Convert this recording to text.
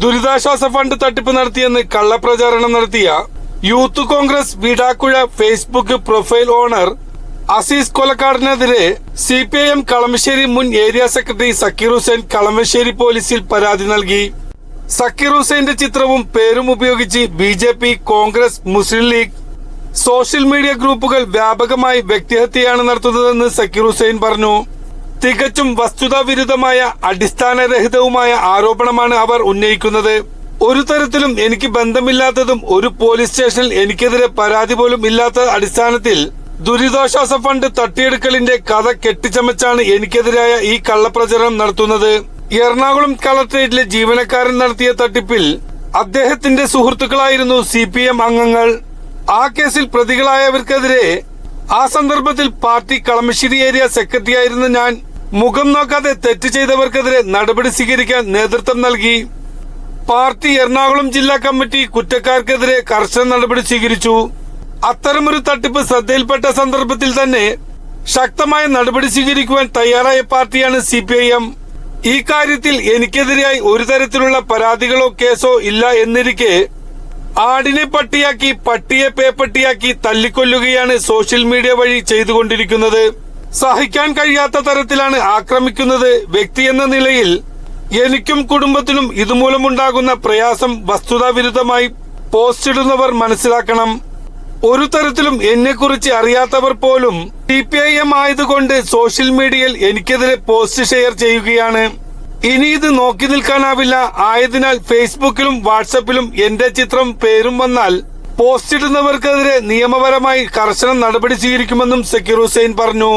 ദുരിതാശ്വാസ ഫണ്ട് തട്ടിപ്പ് നടത്തിയെന്ന് കള്ളപ്രചാരണം നടത്തിയ youth Congress Vidakkuzha Facebook profile owner Azeez കൊലക്കാടിനെതിരെ C P I M Kalamassery മുൻ ഏരിയ സെക്രട്ടറി സക്കീർ ഹുസൈൻ കളമശ്ശേരി പോലീസിൽ പരാതി നൽകി. സക്കീർ ഹുസൈന്റെ ചിത്രവും പേരും ഉപയോഗിച്ച് B J P Congress Muslim League social media ഗ്രൂപ്പുകൾ വ്യാപകമായി വ്യക്തിഹത്യയാണ് നടത്തുന്നതെന്ന് സക്കീർ ഹുസൈൻ പറഞ്ഞു. തികച്ചും വസ്തുതാവിരുദ്ധമായ അടിസ്ഥാനരഹിതവുമായ ആരോപണമാണ് അവർ ഉന്നയിക്കുന്നത്. ഒരു തരത്തിലും എനിക്ക് ബന്ധമില്ലാത്തതും ഒരു പോലീസ് സ്റ്റേഷനിൽ എനിക്കെതിരെ പരാതി പോലും ഇല്ലാത്ത അടിസ്ഥാനത്തിൽ ദുരിതാശ്വാസ ഫണ്ട് തട്ടിയെടുക്കലിന്റെ കഥ കെട്ടിച്ചമച്ചാണ് എനിക്കെതിരായ ഈ കള്ളപ്രചരണം നടത്തുന്നത്. എറണാകുളം കളക്ടറേറ്റിലെ ജീവനക്കാരൻ നടത്തിയ തട്ടിപ്പിൽ അദ്ദേഹത്തിന്റെ സുഹൃത്തുക്കളായിരുന്നു സി അംഗങ്ങൾ. ആ കേസിൽ പ്രതികളായവർക്കെതിരെ ആ സന്ദർഭത്തിൽ പാർട്ടി കളമശ്ശേരി ഏരിയ സെക്രട്ടറിയായിരുന്ന ഞാൻ മുഖം നോക്കാതെ തെറ്റ് ചെയ്തവർക്കെതിരെ നടപടി സ്വീകരിക്കാൻ നേതൃത്വം നൽകി. പാർട്ടി എറണാകുളം ജില്ലാ കമ്മിറ്റി കുറ്റക്കാർക്കെതിരെ കർശന നടപടി സ്വീകരിച്ചു. അത്തരമൊരു തട്ടിപ്പ് ശ്രദ്ധയിൽപ്പെട്ട സന്ദർഭത്തിൽ തന്നെ ശക്തമായ നടപടി സ്വീകരിക്കുവാൻ തയ്യാറായ പാർട്ടിയാണ് സി പി ഐ എം. ഈ കാര്യത്തിൽ എനിക്കെതിരായി ഒരു തരത്തിലുള്ള പരാതികളോ കേസോ ഇല്ല എന്നിരിക്കെ ആടിനെ പട്ടിയാക്കി പട്ടിയെ പേപ്പട്ടിയാക്കി തല്ലിക്കൊല്ലുകയാണ് സോഷ്യൽ മീഡിയ വഴി ചെയ്തുകൊണ്ടിരിക്കുന്നത്. സഹിക്കാൻ കഴിയാത്ത തരത്തിലാണ് ആക്രമിക്കുന്നത് വ്യക്തി എന്ന നിലയിൽ എനിക്കും കുടുംബത്തിനും ഇതുമൂലമുണ്ടാകുന്ന പ്രയാസം വസ്തുതാവിരുദ്ധമായി പോസ്റ്റ് ഇടുന്നവർ മനസ്സിലാക്കണം. ഒരു തരത്തിലും എന്നെക്കുറിച്ച് അറിയാത്തവർ പോലും സി പി ഐ എം ആയതുകൊണ്ട് സോഷ്യൽ മീഡിയയിൽ എനിക്കെതിരെ പോസ്റ്റ് ഷെയർ ചെയ്യുകയാണ്. ഇനി ഇത് നോക്കി നിൽക്കാനാവില്ല. ആയതിനാൽ ഫേസ്ബുക്കിലും വാട്സപ്പിലും എന്റെ ചിത്രം പേരും വന്നാൽ പോസ്റ്റിടുന്നവർക്കെതിരെ നിയമപരമായി കർശന നടപടി സ്വീകരിക്കുമെന്നും സക്കീർ ഹുസൈൻ പറഞ്ഞു.